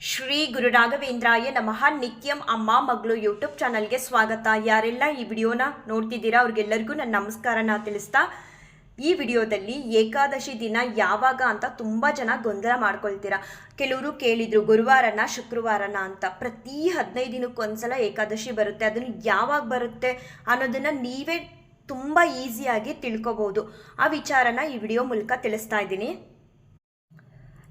ಶ್ರೀ ಗುರು ರಾಘವೇಂದ್ರಾಯ ನಮಃ. ನಿತ್ಯಂ ಅಮ್ಮ ಮಗಳು ಯೂಟ್ಯೂಬ್ ಚಾನಲ್ಗೆ ಸ್ವಾಗತ. ಯಾರೆಲ್ಲ ಈ ವಿಡಿಯೋನ ನೋಡ್ತಿದ್ದೀರಾ ಅವ್ರಿಗೆಲ್ಲರಿಗೂ ನನ್ನ ನಮಸ್ಕಾರನ ತಿಳಿಸ್ತಾ, ಈ ವಿಡಿಯೋದಲ್ಲಿ ಏಕಾದಶಿ ದಿನ ಯಾವಾಗ ಅಂತ ತುಂಬ ಜನ ಗೊಂದಲ ಮಾಡ್ಕೊಳ್ತೀರಾ. ಕೆಲವರು ಕೇಳಿದ್ರು ಗುರುವಾರನ, ಶುಕ್ರವಾರನ ಅಂತ. ಪ್ರತಿ ಹದಿನೈದು ದಿನಕ್ಕೊಂದ್ಸಲ ಏಕಾದಶಿ ಬರುತ್ತೆ. ಅದನ್ನು ಯಾವಾಗ ಬರುತ್ತೆ ಅನ್ನೋದನ್ನು ನೀವೇ ತುಂಬ ಈಸಿಯಾಗಿ ತಿಳ್ಕೊಬೋದು. ಆ ವಿಚಾರನ ಈ ವಿಡಿಯೋ ಮೂಲಕ ತಿಳಿಸ್ತಾ ಇದ್ದೀನಿ.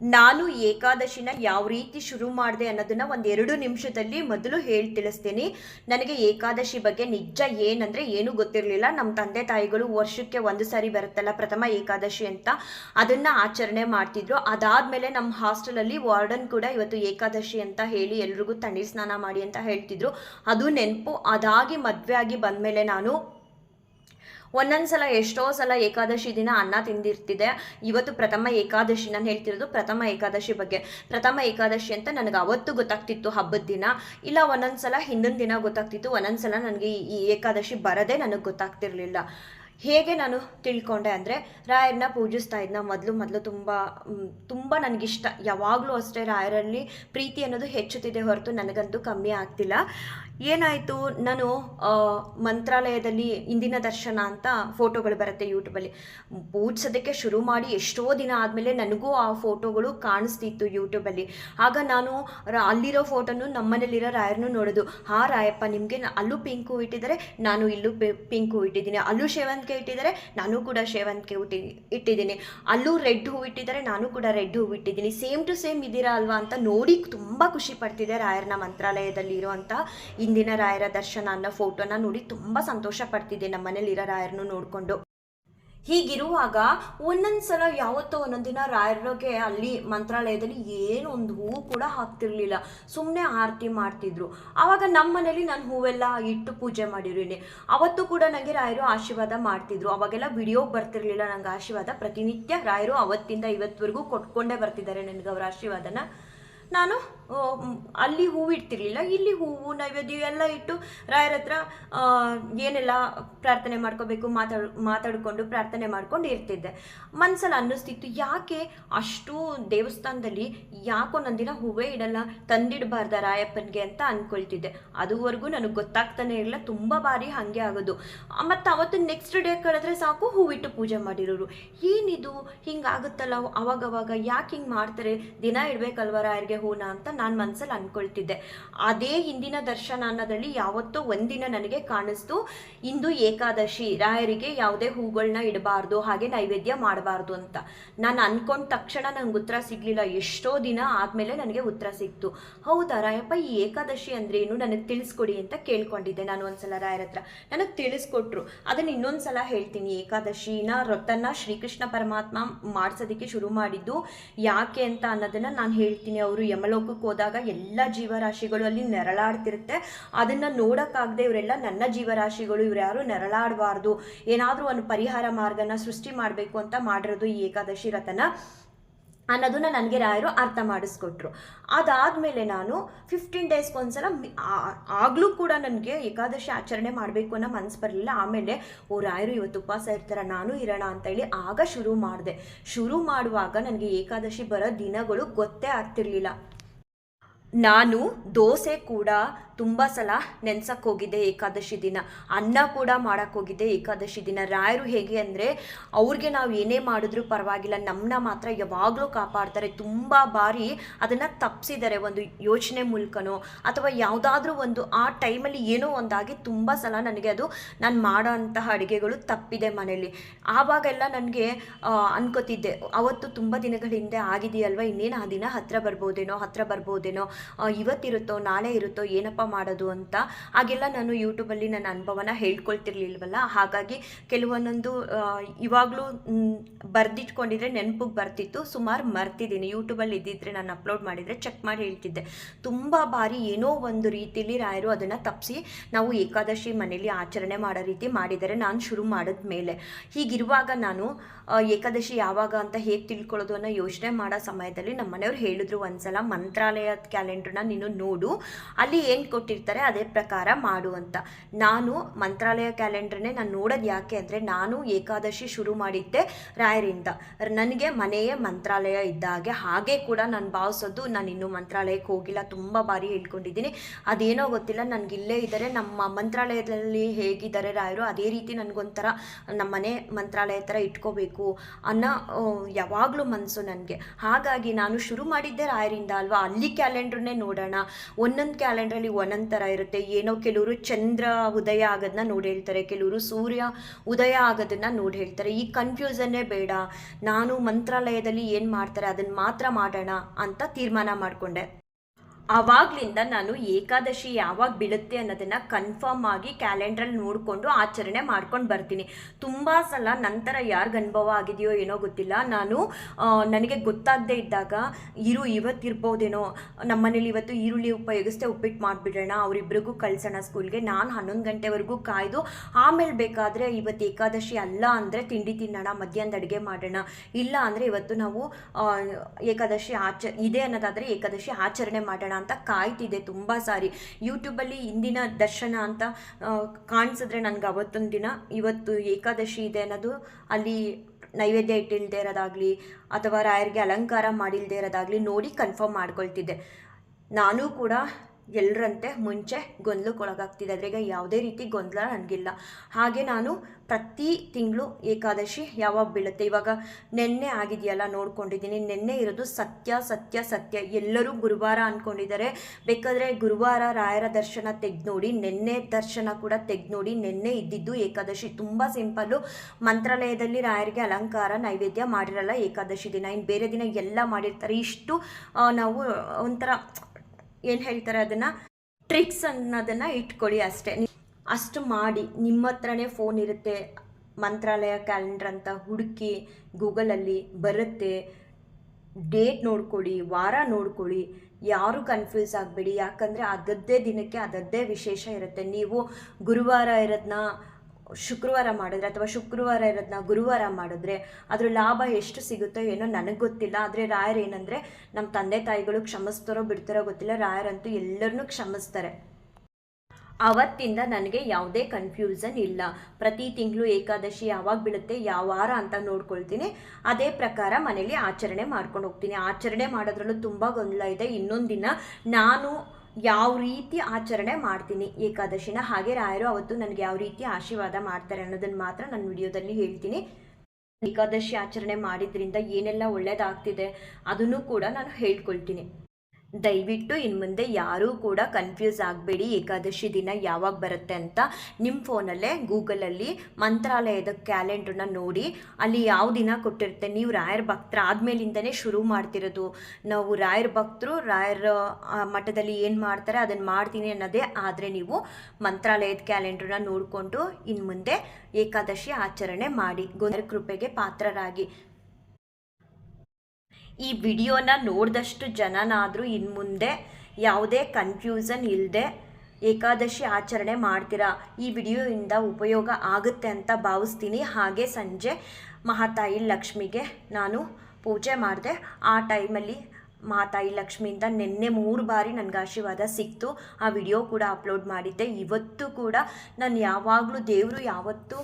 ನಾನು ಏಕಾದಶಿನ ಯಾವ ರೀತಿ ಶುರು ಮಾಡಿದೆ ಅನ್ನೋದನ್ನ ಒಂದೆರಡು ನಿಮಿಷದಲ್ಲಿ ಮೊದಲು ಹೇಳಿ ತಿಳಿಸ್ತೀನಿ. ನನಗೆ ಏಕಾದಶಿ ಬಗ್ಗೆ ನಿಜ ಏನಂದ್ರೆ ಏನೂ ಗೊತ್ತಿರಲಿಲ್ಲ. ನಮ್ಮ ತಂದೆ ತಾಯಿಗಳು ವರ್ಷಕ್ಕೆ ಒಂದು ಸಾರಿ ಬರುತ್ತಲ್ಲ ಪ್ರಥಮ ಏಕಾದಶಿ ಅಂತ. ಅದನ್ನ ಆಚರಣೆ ಮಾಡ್ತಿದ್ರು. ಅದಾದ್ಮೇಲೆ ನಮ್ಮ ಹಾಸ್ಟೆಲಲ್ಲಿ ವಾರ್ಡನ್ ಕೂಡ ಇವತ್ತು ಏಕಾದಶಿ ಅಂತ ಹೇಳಿ ಎಲ್ರಿಗೂ ತಣ್ಣೀರ್ ಸ್ನಾನ ಮಾಡಿ ಅಂತ ಹೇಳ್ತಿದ್ರು. ಅದು ನೆನಪು. ಅದಾಗಿ ಮದುವೆ ಆಗಿ ಬಂದಮೇಲೆ ನಾನು ಒಂದೊಂದು ಸಲ ಎಷ್ಟೋ ಸಲ ಏಕಾದಶಿ ದಿನ ಅನ್ನ ತಿಂದಿರ್ತಿದೆ. ಇವತ್ತು ಪ್ರಥಮ ಏಕಾದಶಿ ನಾನು ಹೇಳ್ತಿರೋದು ಪ್ರಥಮ ಏಕಾದಶಿ ಬಗ್ಗೆ. ಪ್ರಥಮ ಏಕಾದಶಿ ಅಂತ ನನಗೆ ಅವತ್ತು ಗೊತ್ತಾಗ್ತಿತ್ತು ಹಬ್ಬದ ದಿನ. ಇಲ್ಲ ಒಂದೊಂದು ಸಲ ಹಿಂದಿನ ದಿನ ಗೊತ್ತಾಗ್ತಿತ್ತು ಒಂದೊಂದು ಸಲ ನನಗೆ ಈ ಏಕಾದಶಿ ಬರದೇ ನನಗೆ ಗೊತ್ತಾಗ್ತಿರ್ಲಿಲ್ಲ. ಹೇಗೆ ನಾನು ತಿಳ್ಕೊಂಡೆ ಅಂದರೆ ರಾಯರನ್ನ ಪೂಜಿಸ್ತಾ ಇದ್ನ ಮೊದಲು ಮೊದಲು ತುಂಬ ತುಂಬ ನನಗಿಷ್ಟ. ಯಾವಾಗಲೂ ಅಷ್ಟೇ ರಾಯರಲ್ಲಿ ಪ್ರೀತಿ ಅನ್ನೋದು ಹೆಚ್ಚುತ್ತಿದೆ ಹೊರತು ನನಗಂತೂ ಕಮ್ಮಿ ಆಗ್ತಿಲ್ಲ. ಏನಾಯಿತು? ನಾನು ಮಂತ್ರಾಲಯದಲ್ಲಿ ಇಂದಿನ ದರ್ಶನ ಅಂತ ಫೋಟೋಗಳು ಬರುತ್ತೆ ಯೂಟ್ಯೂಬಲ್ಲಿ. ಪೂಜಿಸೋದಕ್ಕೆ ಶುರು ಮಾಡಿ ಎಷ್ಟೋ ದಿನ ಆದಮೇಲೆ ನನಗೂ ಆ ಫೋಟೋಗಳು ಕಾಣಿಸ್ತಿತ್ತು ಯೂಟ್ಯೂಬಲ್ಲಿ. ಆಗ ನಾನು ಅಲ್ಲಿರೋ ಫೋಟೋನು ನಮ್ಮನೇಲಿರೋ ರಾಯರನ್ನು ನೋಡೋದು. ಹಾ, ರಾಯಪ್ಪ, ನಿಮಗೆ ಅಲ್ಲೂ ಪಿಂಕು ಇಟ್ಟಿದ್ದಾರೆ, ನಾನು ಇಲ್ಲೂ ಪಿಂಕು ಇಟ್ಟಿದ್ದೀನಿ. ಅಲ್ಲೂ ಸೇವಂತಿಗೆ ಇಟ್ಟಿದ್ದಾರೆ, ನಾನು ಕೂಡ ಸೇವಂತಿಗೆ ಹುಟ್ಟಿ ಇಟ್ಟಿದ್ದೀನಿ. ಅಲ್ಲೂ ರೆಡ್ ಹೂ ಇಟ್ಟಿದ್ದಾರೆ, ನಾನು ಕೂಡ ರೆಡ್ ಹೂ ಇಟ್ಟಿದ್ದೀನಿ. ಸೇಮ್ ಟು ಸೇಮ್ ಇದ್ದೀರಾ ಅಲ್ವಾ ಅಂತ ನೋಡಿ ತುಂಬ ಖುಷಿ ಪಡ್ತಿದ್ದೆ ರಾಯರನ ಮಂತ್ರಾಲಯದಲ್ಲಿ ಇರುವಂಥ ಇಂದಿನ ರಾಯರ ದರ್ಶನ ಅನ್ನೋ ಫೋಟೋನ ನೋಡಿ ತುಂಬ ಸಂತೋಷ ಪಡ್ತಿದ್ದೆ ನಮ್ಮ ಮನೇಲಿರೋ ರಾಯರನ್ನು ನೋಡಿಕೊಂಡು. ಹೀಗಿರುವಾಗ ಒಂದೊಂದು ಸಲ ಯಾವತ್ತೋ ಒಂದೊಂದು ದಿನ ರಾಯರಿಗೆ ಅಲ್ಲಿ ಮಂತ್ರಾಲಯದಲ್ಲಿ ಏನು ಒಂದು ಹೂವು ಕೂಡ ಹಾಕ್ತಿರ್ಲಿಲ್ಲ. ಸುಮ್ಮನೆ ಆರತಿ ಮಾಡ್ತಿದ್ರು. ಆವಾಗ ನಮ್ಮ ಮನೇಲಿ ನಾನು ಹೂವೆಲ್ಲ ಇಟ್ಟು ಪೂಜೆ ಮಾಡಿರೀನಿ ಅವತ್ತು ಕೂಡ ನನಗೆ ರಾಯರು ಆಶೀರ್ವಾದ ಮಾಡ್ತಿದ್ರು. ಅವಾಗೆಲ್ಲ ವಿಡಿಯೋಗೆ ಬರ್ತಿರ್ಲಿಲ್ಲ. ನಂಗೆ ಆಶೀರ್ವಾದ ಪ್ರತಿನಿತ್ಯ ರಾಯರು ಅವತ್ತಿಂದ ಇವತ್ತುವರೆಗೂ ಕೊಟ್ಕೊಂಡೇ ಬರ್ತಿದ್ದಾರೆ. ನನಗೆ ಅವರ ಆಶೀರ್ವಾದನ ನಾನು ಅಲ್ಲಿ ಹೂವು ಇಡ್ತಿರ್ಲಿಲ್ಲ. ಇಲ್ಲಿ ಹೂವು, ನೈವೇದ್ಯ ಎಲ್ಲ ಇಟ್ಟು ರಾಯರ ಹತ್ರ ಏನೆಲ್ಲ ಪ್ರಾರ್ಥನೆ ಮಾಡ್ಕೋಬೇಕು ಮಾತಾಡ್, ಮಾತಾಡಿಕೊಂಡು ಪ್ರಾರ್ಥನೆ ಮಾಡ್ಕೊಂಡು ಇರ್ತಿದ್ದೆ. ಮನ್ಸಲ್ಲಿ ಅನ್ನಿಸ್ತಿತ್ತು, ಯಾಕೆ ಅಷ್ಟು ದೇವಸ್ಥಾನದಲ್ಲಿ ಯಾಕೋ ನಂದಿನ ಹೂವೇ ಇಡಲ್ಲ, ತಂದಿಡಬಾರ್ದ ರಾಯಪ್ಪನಿಗೆ ಅಂತ ಅಂದ್ಕೊಳ್ತಿದ್ದೆ ಅದುವರೆಗೂ ನನಗೆ ಗೊತ್ತಾಗ್ತಾನೆ ಇರಲಿಲ್ಲ, ತುಂಬ ಬಾರಿ ಹಾಗೆ ಆಗೋದು. ಮತ್ತು ಅವತ್ತು ನೆಕ್ಸ್ಟ್ ಡೇ ಕಳೆದ್ರೆ ಸಾಕು ಹೂವಿಟ್ಟು ಪೂಜೆ ಮಾಡಿರೋರು. ಏನಿದು? ಹಿಂಗಾಗುತ್ತಲ್ಲ, ಅವಾಗವಾಗ ಯಾಕೆ ಹಿಂಗೆ ಮಾಡ್ತಾರೆ? ದಿನ ಇಡಬೇಕಲ್ವ ರಾಯರಿಗೆ ಹೂನ ಅಂತ ನಾನು ಮನಸ್ಸಲ್ಲಿ ಅನ್ಕೊಳ್ತಿದ್ದೆ. ಅದೇ ಹಿಂದಿನ ದರ್ಶನ ಅನ್ನೋದ್ರಲ್ಲಿ ಯಾವತ್ತೋ ಒಂದಿನ ನನಗೆ ಕಾಣಿಸ್ತು, ಇಂದು ಏಕಾದಶಿ, ರಾಯರಿಗೆ ಯಾವುದೇ ಹೂಗಳನ್ನ ಇಡಬಾರ್ದು, ಹಾಗೆ ನೈವೇದ್ಯ ಮಾಡಬಾರ್ದು ಅಂತ. ನಾನು ಅನ್ಕೊಂಡ ತಕ್ಷಣ ನನಗೆ ಉತ್ತರ ಸಿಗ್ಲಿಲ್ಲ. ಎಷ್ಟೋ ದಿನ ಆದಮೇಲೆ ನನಗೆ ಉತ್ತರ ಸಿಕ್ತು. ಹೌದಾ ರಾಯಪ್ಪ, ಈ ಏಕಾದಶಿ ಅಂದ್ರೆ ಏನು? ನನಗೆ ತಿಳಿಸ್ಕೊಡಿ ಅಂತ ಕೇಳ್ಕೊಂಡಿದ್ದೆ ನಾನು ಒಂದ್ಸಲ ರಾಯರ ಹತ್ರ. ನನಗೆ ತಿಳಿಸ್ಕೊಟ್ರು. ಅದನ್ನ ಇನ್ನೊಂದ್ಸಲ ಹೇಳ್ತೀನಿ. ಏಕಾದಶಿನ ವ್ರತನ ಶ್ರೀಕೃಷ್ಣ ಪರಮಾತ್ಮ ಮಾಡ್ಸೋದಕ್ಕೆ ಶುರು ಮಾಡಿದ್ದು ಯಾಕೆ ಅಂತ ಅನ್ನೋದನ್ನ ನಾನು ಹೇಳ್ತೀನಿ. ಅವರು ಯಮಲೋಕಕ್ಕೆ ಹೋದಾಗ ಎಲ್ಲ ಜೀವರಾಶಿಗಳು ಅಲ್ಲಿ ನೆರಳಾಡ್ತಿರುತ್ತೆ. ಅದನ್ನ ನೋಡಕ್ಕಾಗದೆ ಇವರೆಲ್ಲ ನನ್ನ ಜೀವರಾಶಿಗಳು, ಇವ್ರು ಯಾರು ನೆರಳಾಡಬಾರ್ದು. ಏನಾದರೂ ಒಂದು ಪರಿಹಾರ ಮಾರ್ಗನ ಸೃಷ್ಟಿ ಮಾಡಬೇಕು ಅಂತ ಮಾಡಿರೋದು ಈ ಏಕಾದಶಿ ರಥನ ಅನ್ನೋದನ್ನ ನನಗೆ ರಾಯರು ಅರ್ಥ ಮಾಡಿಸ್ಕೊಟ್ರು. ಅದಾದಮೇಲೆ ನಾನು ಫಿಫ್ಟೀನ್ ಡೇಸ್ಗೊಂದ್ಸಲ ಆಗಲೂ ಕೂಡ ನನಗೆ ಏಕಾದಶಿ ಆಚರಣೆ ಮಾಡಬೇಕು ಅನ್ನೋ ಮನಸ್ಸು ಬರಲಿಲ್ಲ. ಆಮೇಲೆ, ಓ ರಾಯರು ಇವತ್ತು ಉಪವಾಸ ಇರ್ತಾರ, ನಾನು ಇರೋಣ ಅಂತ ಹೇಳಿ ಆಗ ಶುರು ಮಾಡಿದೆ. ಶುರು ಮಾಡುವಾಗ ನನಗೆ ಏಕಾದಶಿ ಬರೋ ದಿನಗಳು ಗೊತ್ತೇ ಆಗ್ತಿರ್ಲಿಲ್ಲ. ನಾನು ದೋಸೆ ಕೂಡ ತುಂಬ ಸಲ ನೆನ್ಸಕ್ಕೆ ಹೋಗಿದ್ದೆ ಏಕಾದಶಿ ದಿನ. ಅನ್ನ ಕೂಡ ಮಾಡೋಕ್ಕೋಗಿದ್ದೆ ಏಕಾದಶಿ ದಿನ. ರಾಯರು ಹೇಗೆ ಅಂದರೆ, ಅವ್ರಿಗೆ ನಾವು ಏನೇ ಮಾಡಿದ್ರೂ ಪರವಾಗಿಲ್ಲ. ನಮ್ಮನ್ನ ಮಾತ್ರ ಯಾವಾಗಲೂ ಕಾಪಾಡ್ತಾರೆ. ತುಂಬ ಬಾರಿ ಅದನ್ನು ತಪ್ಪಿಸಿದ್ದಾರೆ ಒಂದು ಯೋಚನೆ ಮೂಲಕನೋ, ಅಥವಾ ಯಾವುದಾದ್ರೂ ಒಂದು ಆ ಟೈಮಲ್ಲಿ ಏನೋ ಒಂದಾಗಿ ತುಂಬ ಸಲ ನನಗೆ ಅದು ನಾನು ಮಾಡೋ ಅಂತಹ ಅಡುಗೆಗಳು ತಪ್ಪಿದೆ ಮನೇಲಿ ಆವಾಗೆಲ್ಲ ನನಗೆ ಅನ್ಕೋತಿದ್ದೆ. ಅವತ್ತು ತುಂಬ ದಿನಗಳ ಹಿಂದೆ ಆಗಿದೆಯಲ್ವ? ಇನ್ನೇನು ಆ ದಿನ ಹತ್ತಿರ ಬರ್ಬೋದೇನೋ ಹತ್ತಿರ ಬರ್ಬೋದೇನೋ? ಇವತ್ತಿರುತ್ತೋ, ನಾಳೆ ಇರುತ್ತೋ, ಏನಪ್ಪ ಮಾಡೋದು ಅಂತ ಹಾಗೆಲ್ಲ ನಾನು ಯೂಟ್ಯೂಬಲ್ಲಿ ನನ್ನ ಅನುಭವನ ಹೇಳ್ಕೊಳ್ತಿರ್ಲಿಲ್ವಲ್ಲ? ಹಾಗಾಗಿ ಕೆಲವೊಂದೊಂದು ಇವಾಗಲೂ ಬರೆದಿಟ್ಕೊಂಡಿದ್ರೆ ನೆನಪಿಗೆ ಬರ್ತಿತ್ತು. ಸುಮಾರು ಮರ್ತಿದ್ದೀನಿ ಯೂಟ್ಯೂಬಲ್ಲಿ ಇದ್ದಿದ್ರೆ ನಾನು ಅಪ್ಲೋಡ್ ಮಾಡಿದರೆ ಚೆಕ್ ಮಾಡಿ ಹೇಳ್ತಿದ್ದೆ. ತುಂಬ ಬಾರಿ ಏನೋ ಒಂದು ರೀತಿಯಲ್ಲಿ ರಾಯರು ಅದನ್ನು ತಪ್ಪಿಸಿ ನಾವು ಏಕಾದಶಿ ಮನೇಲಿ ಆಚರಣೆ ಮಾಡೋ ರೀತಿ ಮಾಡಿದರೆ ನಾನು ಶುರು ಮಾಡಿದ ಮೇಲೆ. ಹೀಗಿರುವಾಗ ನಾನು ಏಕಾದಶಿ ಯಾವಾಗ ಅಂತ ಹೇಗೆ ತಿಳ್ಕೊಳ್ಳೋದು ಅನ್ನೋ ಯೋಚನೆ ಮಾಡೋ ಸಮಯದಲ್ಲಿ ನಮ್ಮ ಮನೆಯವ್ರು ಹೇಳಿದ್ರು ಒಂದ್ಸಲ ಮಂತ್ರಾಲಯ ಕ್ಯಾಲೆಂಡ್ರನ್ನ ನೀನು ನೋಡು. ಅಲ್ಲಿ ಏನು ಕೊಟ್ಟಿರ್ತಾರೆ ಅದೇ ಪ್ರಕಾರ ಮಾಡು ಅಂತ. ನಾನು ಮಂತ್ರಾಲಯ ಕ್ಯಾಲೆಂಡ್ರನ್ನೇ ನಾನು ನೋಡೋದು ಯಾಕೆ ಅಂದರೆ ನಾನು ಏಕಾದಶಿ ಶುರು ಮಾಡಿದ್ದೆ ರಾಯರಿಂದ. ನನಗೆ ಮನೆಯೇ ಮಂತ್ರಾಲಯ ಇದ್ದ ಹಾಗೆ ಹಾಗೆ ಕೂಡ ನಾನು ಭಾವಿಸೋದು ನಾನು ಇನ್ನೂ ಮಂತ್ರಾಲಯಕ್ಕೆ ಹೋಗಿಲ್ಲ, ತುಂಬ ಬಾರಿ ಹೇಳ್ಕೊಂಡಿದ್ದೀನಿ. ಅದೇನೋ ಗೊತ್ತಿಲ್ಲ, ನನಗೆ ಇಲ್ಲೇ ಇದ್ದಾರೆ. ನಮ್ಮ ಮಂತ್ರಾಲಯದಲ್ಲಿ ಹೇಗಿದ್ದಾರೆ ರಾಯರು, ಅದೇ ರೀತಿ ನನಗೊಂಥರ ನಮ್ಮ ಮನೆ ಮಂತ್ರಾಲಯ ಥರ ಇಟ್ಕೋಬೇಕು ಅನ್ನೋ, ಯಾವಾಗಲೂ ಮನಸ್ಸು ನನಗೆ. ಹಾಗಾಗಿ ನಾನು ಶುರು ಮಾಡಿದ್ದೆ ರಾಯರಿಂದ ಅಲ್ವಾ? ಅಲ್ಲಿ ಕ್ಯಾಲೆಂಡ್ರನ್ನೇ ನೋಡೋಣ. ಒಂದೊಂದು ಕ್ಯಾಲೆಂಡ್ರಲ್ಲಿ ಒಂದೊಂದು ಥರ ಇರುತ್ತೆ. ಏನೋ ಕೆಲವರು ಚಂದ್ರ ಉದಯ ಆಗೋದನ್ನ ನೋಡಿ ಹೇಳ್ತಾರೆ, ಕೆಲವರು ಸೂರ್ಯ ಉದಯ ಆಗೋದನ್ನ ನೋಡಿ ಹೇಳ್ತಾರೆ. ಈ ಕನ್ಫ್ಯೂಸನ್ನೇ ಬೇಡ. ನಾನು ಮಂತ್ರಾಲಯದಲ್ಲಿ ಏನು ಮಾಡ್ತಾರೆ ಅದನ್ನು ಮಾತ್ರ ಮಾಡೋಣ ಅಂತ ತೀರ್ಮಾನ ಮಾಡಿಕೊಂಡೆ. ಆವಾಗಲಿಂದ ನಾನು ಏಕಾದಶಿ ಯಾವಾಗ ಬೀಳುತ್ತೆ ಅನ್ನೋದನ್ನು ಕನ್ಫರ್ಮ್ ಆಗಿ ಕ್ಯಾಲೆಂಡ್ರಲ್ಲಿ ನೋಡಿಕೊಂಡು ಆಚರಣೆ ಮಾಡ್ಕೊಂಡು ಬರ್ತೀನಿ. ತುಂಬ ಸಲ ನಂತರ ಯಾರಿಗೆ ಅನುಭವ ಆಗಿದೆಯೋ ಏನೋ ಗೊತ್ತಿಲ್ಲ. ನಾನು ನನಗೆ ಗೊತ್ತಾಗದೇ ಇದ್ದಾಗ ಇರು ಇವತ್ತಿರ್ಬೋದೇನೋ ನಮ್ಮನೇಲಿ ಇವತ್ತು ಈರುಳ್ಳಿ ಉಪಯೋಗಿಸ್ತೇ ಉಪ್ಪಿಟ್ಟು ಮಾಡಿಬಿಡೋಣ ಅವರಿಬ್ಬರಿಗೂ ಕಳ್ಸೋಣ ಸ್ಕೂಲ್ಗೆ ನಾನು ಹನ್ನೊಂದು ಗಂಟೆವರೆಗೂ ಕಾಯ್ದು, ಆಮೇಲೆ ಬೇಕಾದರೆ ಇವತ್ತು ಏಕಾದಶಿ ಅಲ್ಲ ಅಂದರೆ ತಿಂಡಿ ತಿನ್ನೋಣ, ಮಧ್ಯಾಹ್ನದ ಅಡುಗೆ ಮಾಡೋಣ. ಇಲ್ಲ ಅಂದರೆ ಇವತ್ತು ನಾವು ಏಕಾದಶಿ ಆಚ, ಇದೆ ಅನ್ನೋದಾದರೆ ಏಕಾದಶಿ ಆಚರಣೆ ಮಾಡೋಣ. ಅಂತ ಕಾಯ್ತಿದ್ದೆ ತುಂಬ ಸಾರಿ. ಯೂಟ್ಯೂಬಲ್ಲಿ ಇಂದಿನ ದರ್ಶನ ಅಂತ ಕಾಣಿಸಿದ್ರೆ ನನಗೆ ಅವತ್ತೊಂದು ದಿನ ಇವತ್ತು ಏಕಾದಶಿ ಇದೆ ಅನ್ನೋದು ಅಲ್ಲಿ ನೈವೇದ್ಯ ಇಟ್ಟಿಲ್ಲದೆ ಇರೋದಾಗಲಿ ಅಥವಾ ರಾಯರಿಗೆ ಅಲಂಕಾರ ಮಾಡಿಲ್ಲದೆ ಇರೋದಾಗಲಿ ನೋಡಿ ಕನ್ಫರ್ಮ್ ಮಾಡ್ಕೊಳ್ತಿದ್ದೆ. ನಾನು ಕೂಡ ಎಲ್ಲರಂತೆ ಮುಂಚೆ ಗೊಂದಲಕ್ಕೊಳಗಾಗ್ತಿದ್ದೆ ಅದ್ರಾಗ ಯಾವುದೇ ರೀತಿ ಗೊಂದಲ ನನಗಿಲ್ಲ ಹಾಗೆ ನಾನು ಪ್ರತಿ ತಿಂಗಳು ಏಕಾದಶಿ ಯಾವಾಗ ಬೀಳುತ್ತೆ? ಇವಾಗ ನೆನ್ನೆ ಆಗಿದೆಯಲ್ಲ ನೋಡ್ಕೊಂಡಿದ್ದೀನಿ ನೆನ್ನೆ ಇರೋದು ಸತ್ಯ ಸತ್ಯ ಸತ್ಯ. ಎಲ್ಲರೂ ಗುರುವಾರ ಅಂದ್ಕೊಂಡಿದ್ದಾರೆ ಬೇಕಾದರೆ ಗುರುವಾರ ರಾಯರ ದರ್ಶನ ತೆಗೆದು ನೋಡಿ ನೆನ್ನೆ ದರ್ಶನ ಕೂಡ ತೆಗೆದು ನೋಡಿ ನೆನ್ನೆ ಇದ್ದಿದ್ದು ಏಕಾದಶಿ. ತುಂಬ ಸಿಂಪಲ್ಲು. ಮಂತ್ರಾಲಯದಲ್ಲಿ ರಾಯರಿಗೆ ಅಲಂಕಾರ, ನೈವೇದ್ಯ ಮಾಡಿರಲ್ಲ ಏಕಾದಶಿ ದಿನ. ಇನ್ನು ಬೇರೆ ದಿನ ಎಲ್ಲ ಮಾಡಿರ್ತಾರೆ. ಇಷ್ಟು ನಾವು ಒಂಥರ ಏನು ಹೇಳ್ತಾರೆ ಅದನ್ನು? ಟ್ರಿಕ್ಸ್ ಅನ್ನೋದನ್ನು ಇಟ್ಕೊಳ್ಳಿ ಅಷ್ಟೇ. ಅಷ್ಟು ಮಾಡಿ, ನಿಮ್ಮ ಹತ್ರನೇ ಫೋನ್ ಇರುತ್ತೆ, ಮಂತ್ರಾಲಯ ಕ್ಯಾಲೆಂಡರ್ ಅಂತ ಹುಡುಕಿ ಗೂಗಲಲ್ಲಿ ಬರುತ್ತೆ ಡೇಟ್ ನೋಡ್ಕೊಳ್ಳಿ, ವಾರ ನೋಡ್ಕೊಳ್ಳಿ, ಯಾರು ಕನ್ಫ್ಯೂಸ್ ಆಗಬೇಡಿ. ಯಾಕಂದರೆ ಅದದ್ದೇ ದಿನಕ್ಕೆ ಅದದ್ದೇ ವಿಶೇಷ ಇರುತ್ತೆ. ನೀವು ಗುರುವಾರ ಇರೋದನ್ನ ಶುಕ್ರವಾರ ಮಾಡಿದ್ರೆ ಅಥವಾ ಶುಕ್ರವಾರ ಇರೋದನ್ನ ಗುರುವಾರ ಮಾಡಿದ್ರೆ ಅದ್ರ ಲಾಭ ಎಷ್ಟು ಸಿಗುತ್ತೋ ಏನೋ ನನಗೆ ಗೊತ್ತಿಲ್ಲ. ಆದರೆ ರಾಯರ್ ಏನಂದರೆ ನಮ್ಮ ತಂದೆ ತಾಯಿಗಳು ಕ್ಷಮಿಸ್ತಾರೋ ಬಿಡ್ತಾರೋ ಗೊತ್ತಿಲ್ಲ. ರಾಯರಂತೂ ಎಲ್ಲರನ್ನೂ ಕ್ಷಮಿಸ್ತಾರೆ. ಅವತ್ತಿಂದ ನನಗೆ ಯಾವುದೇ ಕನ್ಫ್ಯೂಸನ್ ಇಲ್ಲ. ಪ್ರತಿ ತಿಂಗಳು ಏಕಾದಶಿ ಯಾವಾಗ ಬೀಳುತ್ತೆ, ಯಾವ ವಾರ ಅಂತ ನೋಡ್ಕೊಳ್ತೀನಿ. ಅದೇ ಪ್ರಕಾರ ಮನೇಲಿ ಆಚರಣೆ ಮಾಡ್ಕೊಂಡು ಹೋಗ್ತೀನಿ. ಆಚರಣೆ ಮಾಡೋದ್ರಲ್ಲೂ ತುಂಬ ಗೊಂದಲ ಇದೆ. ಇನ್ನೊಂದು ದಿನ ನಾನು ಯಾವ ರೀತಿ ಆಚರಣೆ ಮಾಡ್ತೀನಿ ಏಕಾದಶಿನ, ಹಾಗೆ ರಾಯರು ಅವತ್ತು ನನಗೆ ಯಾವ ರೀತಿ ಆಶೀರ್ವಾದ ಮಾಡ್ತಾರೆ ಅನ್ನೋದನ್ನು ಮಾತ್ರ ನಾನು ವಿಡಿಯೋದಲ್ಲಿ ಹೇಳ್ತೀನಿ. ಏಕಾದಶಿ ಆಚರಣೆ ಮಾಡಿದ್ರಿಂದ ಏನೆಲ್ಲ ಒಳ್ಳೇದಾಗ್ತಿದೆ ಅದನ್ನು ಕೂಡ ನಾನು ಹೇಳ್ಕೊಳ್ತೀನಿ. ದಯವಿಟ್ಟು ಇನ್ನು ಮುಂದೆ ಯಾರೂ ಕೂಡ ಕನ್ಫ್ಯೂಸ್ ಆಗಬೇಡಿ. ಏಕಾದಶಿ ದಿನ ಯಾವಾಗ ಬರುತ್ತೆ ಅಂತ ನಿಮ್ಮ ಫೋನಲ್ಲೇ ಗೂಗಲಲ್ಲಿ ಮಂತ್ರಾಲಯದ ಕ್ಯಾಲೆಂಡ್ರನ್ನ ನೋಡಿ. ಅಲ್ಲಿ ಯಾವ ದಿನ ಕೊಟ್ಟಿರುತ್ತೆ? ನೀವು ರಾಯರ ಭಕ್ತರ ಆದಮೇಲಿಂದನೇ ಶುರು ಮಾಡ್ತಿರೋದು. ನಾವು ರಾಯರ ಭಕ್ತರು, ರಾಯರ ಮಠದಲ್ಲಿ ಏನು ಮಾಡ್ತಾರೆ ಅದನ್ನು ಮಾಡ್ತೀನಿ ಅನ್ನೋದೇ. ಆದರೆ ನೀವು ಮಂತ್ರಾಲಯದ ಕ್ಯಾಲೆಂಡ್ರನ್ನ ನೋಡಿಕೊಂಡು ಇನ್ನು ಮುಂದೆ ಏಕಾದಶಿ ಆಚರಣೆ ಮಾಡಿ. ಗುಂದರ ಕೃಪೆಗೆ ಪಾತ್ರರಾಗಿ. ಈ ವಿಡಿಯೋನ ನೋಡಿದಷ್ಟು ಜನನಾದರೂ ಇನ್ನು ಮುಂದೆ ಯಾವುದೇ ಕನ್ಫ್ಯೂಸನ್ ಇಲ್ಲದೆ ಏಕಾದಶಿ ಆಚರಣೆ ಮಾಡ್ತೀರಾ? ಈ ವಿಡಿಯೋಯಿಂದ ಉಪಯೋಗ ಆಗುತ್ತೆ ಅಂತ ಭಾವಿಸ್ತೀನಿ. ಹಾಗೆ ಸಂಜೆ ಮಹಾತಾಯಿ ಲಕ್ಷ್ಮಿಗೆ ನಾನು ಪೂಜೆ ಮಾಡಿದೆ. ಆ ಟೈಮಲ್ಲಿ ಮಾತಾಯಿ ಲಕ್ಷ್ಮಿಯಿಂದ ನಿನ್ನೆ ಮೂರು ಬಾರಿ ನನಗೆ ಆಶೀರ್ವಾದ ಸಿಕ್ತು. ಆ ವಿಡಿಯೋ ಕೂಡ ಅಪ್ಲೋಡ್ ಮಾಡಿದ್ದೆ. ಇವತ್ತು ಕೂಡ ನಾನು ಯಾವಾಗಲೂ ದೇವರು ಯಾವತ್ತೂ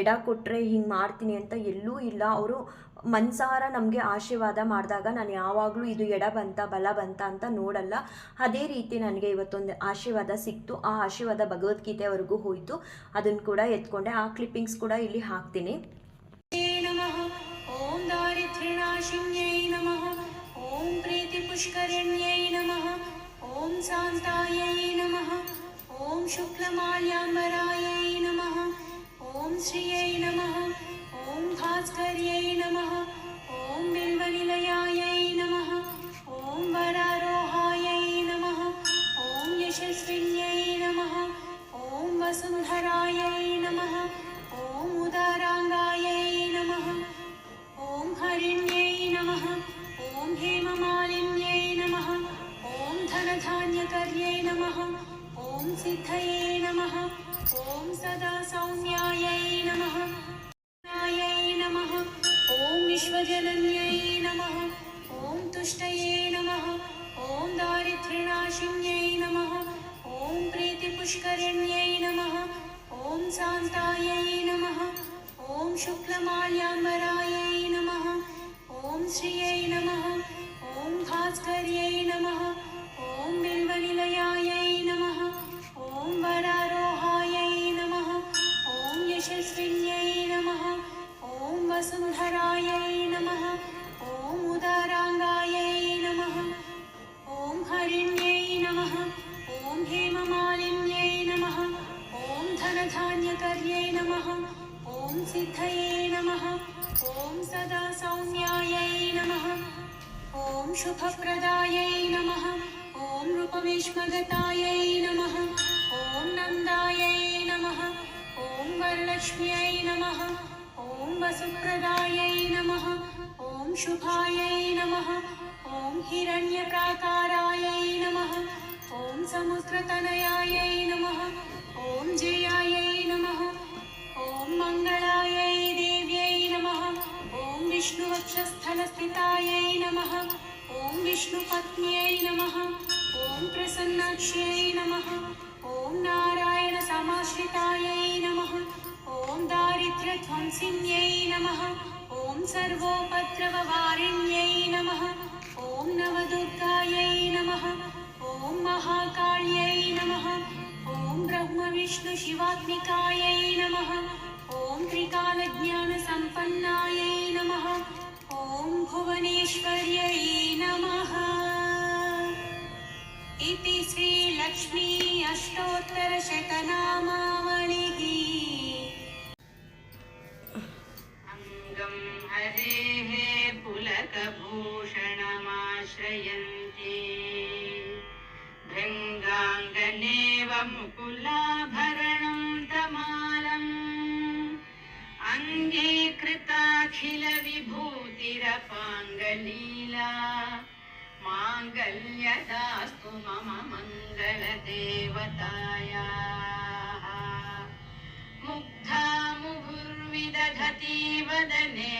ಎಡ ಕೊಟ್ಟರೆ ಹಿಂಗೆ ಮಾಡ್ತೀನಿ ಅಂತ ಎಲ್ಲೂ ಇಲ್ಲ. ಅವರು ಮನ್ಸಾರ ನಮಗೆ ಆಶೀರ್ವಾದ ಮಾಡಿದಾಗ ನಾನು ಯಾವಾಗಲೂ ಇದು ಎಡ ಬಂತ, ಬಲ ಬಂತ ಅಂತ ನೋಡಲ್ಲ. ಅದೇ ರೀತಿ ನನಗೆ ಇವತ್ತೊಂದು ಆಶೀರ್ವಾದ ಸಿಕ್ತು. ಆ ಆಶೀರ್ವಾದ ಭಗವದ್ಗೀತೆವರೆಗೂ ಹೋಯಿತು. ಅದನ್ನು ಕೂಡ ಎತ್ಕೊಂಡೆ. ಆ ಕ್ಲಿಪ್ಪಿಂಗ್ಸ್ ಕೂಡ ಇಲ್ಲಿ ಹಾಕ್ತೀನಿ. ಓಂ ನಮಃ. ಓಂ ಪ್ರೀತಿ ನಮಃ. ಓಂ ನಮಃ. ಓಂ ಶುಕ್ಲಮಾಲ್ಯಾಂಬರಾಯೈ ನಮಃ. ಓಂ ಶ್ರೀಯೈ ನಮಃ. भास्कर्यै नमः ॐ बिल्वनिलयायै नमः ॐ वरारोहायै नमः ॐ यशस्विन्यै नमः ॐ वसुन्धरायै नमः ॐ उदाराङ्गायै नमः ॐ हरिण्यै नमः ॐ हेममालिन्यै नमः ॐ धनधान्यकर्यै नमः ॐ सिद्धये नमः ॐ सदा सौम्यायै नमः विश्वजनन्यै नमः। ॐ तुष्टये नमः। ॐ दिद्र्यनाशिन्यै नमः। ॐ प्रीतिपुष्करिण्यै नमः। ॐ शान्तायै नमः। ॐ शुक्लमाल्याम्बरायै नमः। ॐ श्रियै नमः। ॐ भास्कर्यै नमः। ॐ धनधान्यकर्यै नमः ॐ सिद्धये नमः ॐ सदा सौम्यायै नमः ॐ शुभप्रदायै नमः ॐ रूपविष्मगतायै नमः ॐ नन्दायै नमः ॐ वरलक्ष्म्यै नमः ॐ वसुप्रदायै नमः ॐ शुभायै नमः ॐ हिरण्यप्राकारायै नमः ॐ समुद्रतनयायै नमः ॐ जयायै नमः। ॐ मङ्गलायै देव्यै नमः। ॐ विष्णुवक्षस्थलस्थितायै नमः। ॐ विष्णुपत्न्यै नमः। ॐ प्रसन्नाक्ष्यै नमः। ॐ नारायणसमाश्रितायै नमः। ॐ दारिद्र्यध्वंसिन्यै नमः। ॐ सर्वोपद्रववारिण्यै नमः। ॐ नवदुर्गायै नमः। ॐ महाकाल्यै नमः। ఓం బ్రహ్మ విష్ణు శివాత్మికాయై నమ. ఓం త్రికాల జ్ఞాన సంపన్నాయై నమ. ఓం భువనేశ్వర్యై నమః. अङ्गीकृताखिलविभूतिरपाङ्गलीला माङ्गल्यदास्तु मम मङ्गलदेवतायाः। मुग्धा मुहुर्विदधति वदने